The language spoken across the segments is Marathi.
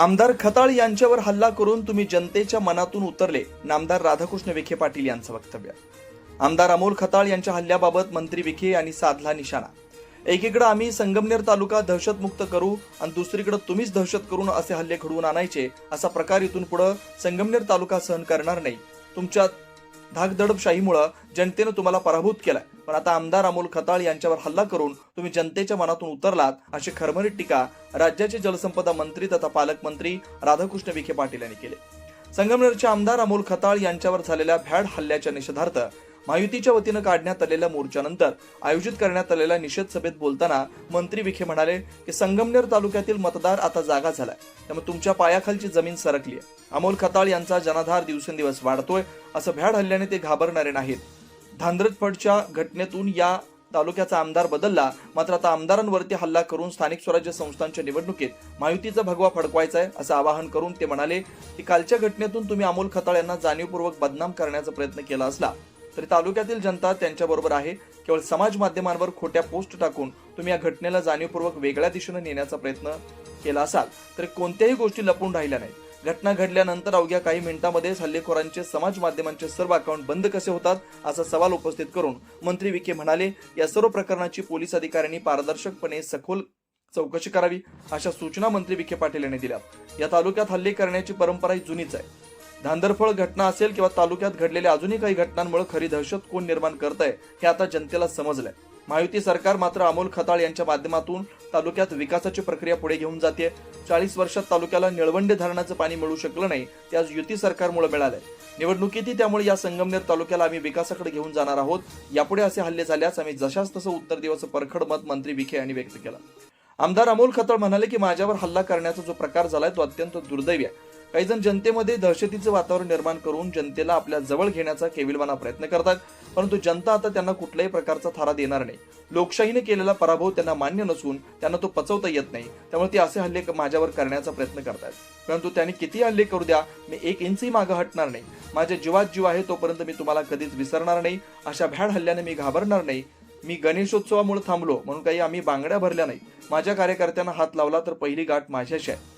आमदार खताळ यांच्यावर हल्ला करून तुम्ही जनतेच्या मनातून उतरले नामदार राधाकृष्ण विखे पाटील यांचं वक्तव्य. आमदार अमोल खताळ यांच्या हल्ल्याबाबत मंत्री विखे यांनी साधला निशाणा. एकीकडे आम्ही संगमनेर तालुका दहशतमुक्त करू आणि दुसरीकडे तुम्हीच दहशत करून असे हल्ले घडवून आणायचे असा प्रकार इथून पुढे संगमनेर तालुका सहन करणार नाही. तुमच्या धाकदडपशाहीमुळं जनतेनं तुम्हाला पराभूत केलाय. पण आता आमदार अमोल खताळ यांच्यावर हल्ला करून तुम्ही जनतेच्या मनातून उतरलात अशी खरमरीत टीका राज्याचे जलसंपदा मंत्री तथा पालकमंत्री राधाकृष्ण विखे पाटील यांनी केली. संगमनेरचे आमदार अमोल खताळ यांच्यावर झालेल्या भ्याड हल्ल्याच्या निषेधार्थ महायुतीच्या वतीनं काढण्यात आलेल्या मोर्चानंतर आयोजित करण्यात आलेल्या निषेध सभेत बोलताना मंत्री विखे म्हणाले की संगमनेर तालुक्यातील मतदार आता जागा झालाय. त्यामुळे तुमच्या पायाखालची जमीन सरकली आहे. अमोल खताळ यांचा जनाधार दिवसेंदिवस वाढतोय. असं भ्याड हल्ल्याने ते घाबरणारे नाहीत. धांद्रतफडच्या घटनेतून या तालुक्याचा आमदार बदलला. मात्र आता आमदारांवरती हल्ला करून स्थानिक स्वराज्य संस्थांच्या निवडणुकीत महायुतीचा भगवा फडकवायचा आहे असं आवाहन करून ते म्हणाले की कालच्या घटनेतून तुम्ही अमोल खताळ यांना जाणीवपूर्वक बदनाम करण्याचा प्रयत्न केला असला. तरी तालुक्यातील जनता त्यांच्याबरोबर आहे. केवळ समाज माध्यमांवर खोट्या पोस्ट टाकून तुम्ही या घटनेला जाणीवपूर्वक वेगळ्या दिशेने नेण्याचा प्रयत्न केला असाल तरी कोणत्याही गोष्टी लपून राहिल्या नाहीत. घटना घडल्यानंतर अवघ्या काही मिनिटांमध्येच हल्लेखोरांचे समाज माध्यमांचे सर्व अकाउंट बंद कसे होतात असा सवाल उपस्थित करून मंत्री विखे म्हणाले या सर्व प्रकरणाची पोलीस अधिकाऱ्यांनी पारदर्शकपणे सखोल चौकशी करावी अशा सूचना मंत्री विखे पाटील यांनी दिल्या. या तालुक्यात हल्ले करण्याची परंपरा ही जुनीच आहे. धांदरफळ घटना असेल किंवा तालुक्यात घडलेल्या अजूनही काही घटनांमुळे खरी दहशत कोण निर्माण करत आहे हे आता जनतेला समजलंय. महायुती सरकार मात्र अमोल खताळ यांच्या माध्यमातून तालुक्यात विकासाची प्रक्रिया पुढे घेऊन जाते चाळीस वर्षात तालुक्याला निळवंडे धरणाचं पाणी मिळू शकलं नाही ते आज युती सरकारमुळे मिळालंय. निवडणुकीतही त्यामुळे या संगमनेर तालुक्याला आम्ही विकासाकडे घेऊन जाणार आहोत. यापुढे असे हल्ले झाल्यास आम्ही जशास तसं उत्तर दिवस परखड मत मंत्री विखे यांनी व्यक्त केलं. आमदार अमोल खताळ म्हणाले की माझ्यावर हल्ला करण्याचा जो प्रकार झालाय तो अत्यंत दुर्दैवी आहे. काही जण जनतेमध्ये दहशतीचं वातावरण निर्माण करून जनतेला आपल्या जवळ घेण्याचा केविलवाना प्रयत्न करतात. परंतु जनता आता त्यांना कुठल्याही प्रकारचा थारा देणार नाही. लोकशाहीने केलेला पराभव त्यांना मान्य नसून त्यांना तो पचवता येत नाही. त्यामुळे ते असे हल्ले माझ्यावर करण्याचा प्रयत्न करतात. परंतु त्यांनी किती हल्ले करू द्या मी एक इंचही मागं हटणार नाही. माझ्या जीवात जीव आहे तोपर्यंत मी तुम्हाला कधीच विसरणार नाही. अशा भ्याड हल्ल्याने मी घाबरणार नाही. मी गणेशोत्सवामुळे थांबलो म्हणून काही आम्ही बांगड्या भरल्या नाही माझ्या कार्यकर्त्यांना हात लावला तर पहिली गाठ माझ्याशी आहे.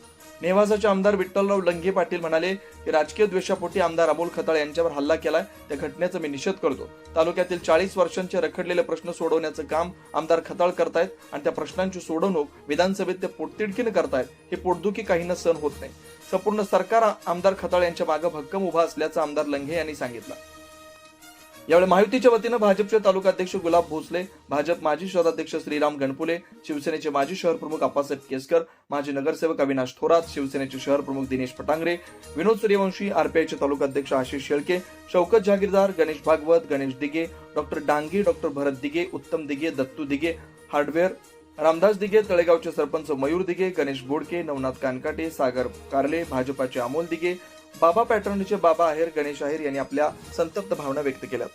नेवासाचे आमदार विठ्ठलराव लंगे पाटील म्हणाले की राजकीय द्वेषापोटी आमदार अमोल खताळ यांच्यावर हल्ला केलाय त्या घटनेचा मी निषेध करतो. तालुक्यातील चाळीस वर्षांचे रखडलेले प्रश्न सोडवण्याचं काम आमदार खताळ करतायत आणि त्या प्रश्नांची सोडवणूक विधानसभेत ते पोटतिडकीने करतायत. हे पोटदुखी काहींना सहन होत नाही. संपूर्ण सरकार आमदार खताळ यांच्या मागे भक्कम उभा असल्याचं आमदार लंघे यांनी सांगितलं. यावेळी महायुतीच्या वतीनं भाजपचे तालुकाध्यक्ष गुलाब भोसले भाजप माजी शहराध्यक्ष श्रीराम गणपुले शिवसेनेचे माजी शहर प्रमुख आप्पासाहेब केसकर माजी नगरसेवक अविनाश थोरात शिवसेनेचे शहर प्रमुख दिनेश पटांगरे विनोद सूर्यवंशी आरपीआयचे तालुकाध्यक्ष Ashish Shelke Shaukat Jahagirdar Ganesh Bhagwat Ganesh Dige doctor Dange doctor Bharat Dige Uttam Dige Dattu Dige hardware Ramdas Dige तळेगावचे sarpanch Mayur Dige Ganesh Bodke Navnath Kankate Sagar कारले भाजपाचे अमोल दिगे बाबा पॅटर्नचे बाबा आहेर गणेश आहेर यांनी आपल्या संतप्त भावना व्यक्त केल्या.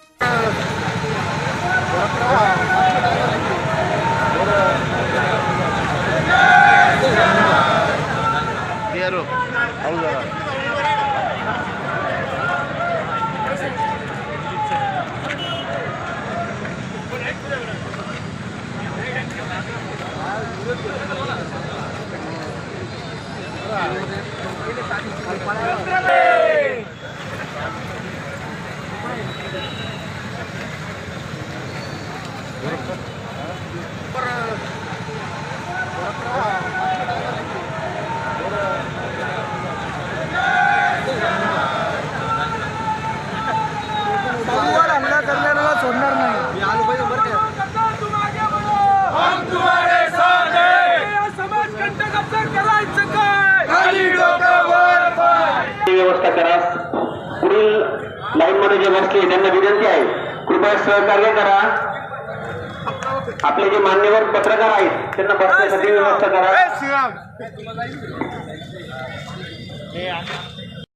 व्यवस्था करा. पुढील लाईन मध्ये जे बसले त्यांना विनंती आहे कृपया सहकार्य करा. आपले जे मान्यवर पत्रकार आहेत त्यांना बसण्यासाठी व्यवस्था करा.